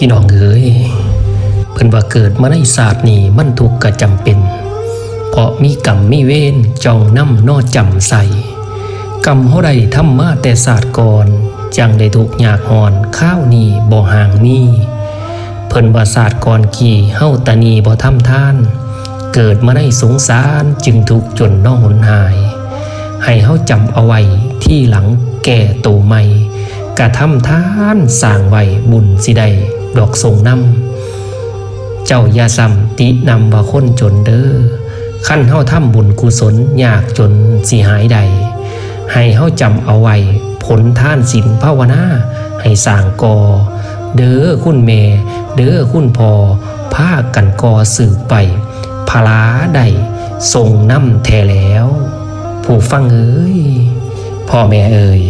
พี่น้องเอ๋ยเพิ่นว่าเกิดมาในศาสตร์นี้มันทุกข์ก็จำเป็น เพราะมีกรรมมีเวรจองน้ำนอจำใส่กรรมเฮาได้ทำมาแต่ศาสตร์ก่อนจังได้ถูกข์ยากหอนข้าวนี้บ่ห่างนี้เพิ่นว่าศาสตร์ก่อนกี่เฮาตานีบ่ทำท่าน เกิดมาในสงสารจึงถูกจนน้องหนหาย ให้เฮาจำเอาไว้ที่หลังแก่โตใหม่กระทำท่านสร้างไว้บุญสิได้ ดอกทรงนำเจ้าอย่าซ้ำตินำว่าคนจนเด้อขั้นเฮาทำบุญกุศลยากจนสิหายใด ให้เฮาจำเอาไว้ ผลท่านศีลภาวนาให้สร้างกอ เด้อคุณแม่เด้อคุณพ่อพากันกอสืบไปพลาใดทรงน้ำแทแล้ว ผู้ฟังเอ้ยพ่อแม่เอ่ย